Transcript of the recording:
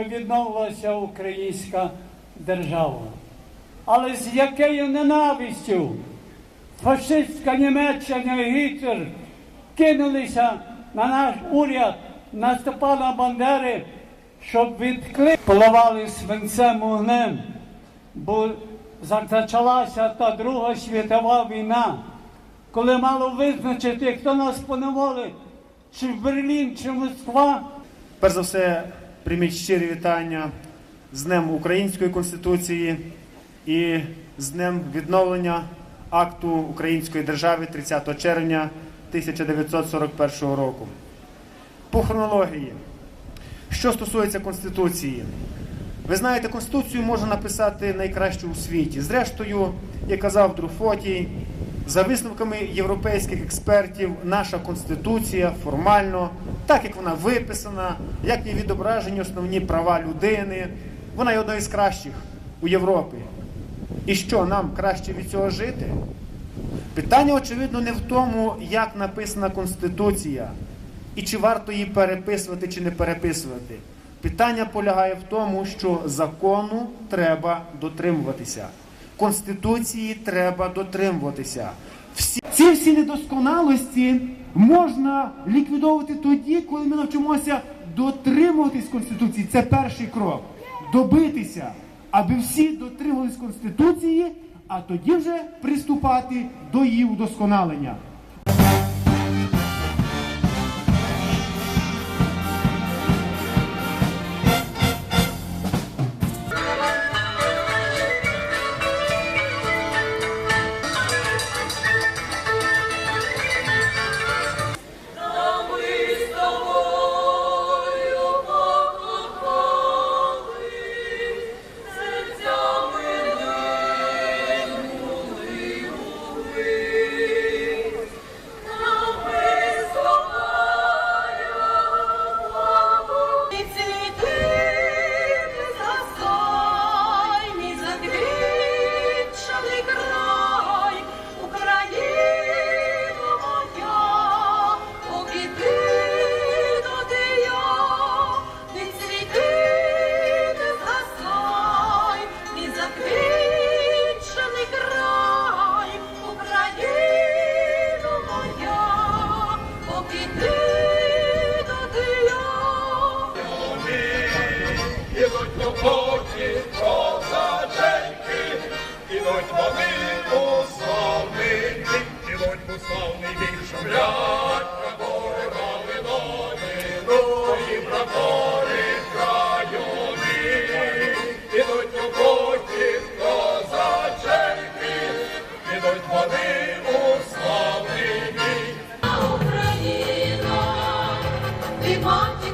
що відновилася українська держава. Але з якою ненавистю фашистська Німеччина і Гітлер кинулися на наш уряд, на Степана Бандери, щоб відкли поливали свинцем вогнем, бо почалася та Друга світова війна, коли мало визначити, хто нас поневолить, чи Берлін, чи Москва. Перш за все, прийміть щирі вітання з Днем Української Конституції і з Днем відновлення акту Української держави 30 червня 1941 року. По хронології, що стосується Конституції, ви знаєте, Конституцію можна написати найкраще у світі. Зрештою, як казав Друфотій, за висновками європейських експертів, наша конституція формально, так як вона виписана, як є відображені основні права людини, вона є одна із кращих у Європі. І що нам краще від цього жити? Питання, очевидно, не в тому, як написана Конституція, і чи варто її переписувати чи не переписувати. Питання полягає в тому, що закону треба дотримуватися. Конституції треба дотримуватися. Всі ці всі недосконалості можна ліквідовувати тоді, коли ми навчимося дотримуватись Конституції. Це перший крок. Добитися, аби всі дотримувались Конституції, а тоді вже приступати до її удосконалення. Ідуть роботі козаченьки, ідуть вони у славний ідуть у славний бік, шумлять прапори Галинові, ну і прапори крайові. Ідуть роботі козаченьки, ідуть вони у славний бік. Україна, ти матінко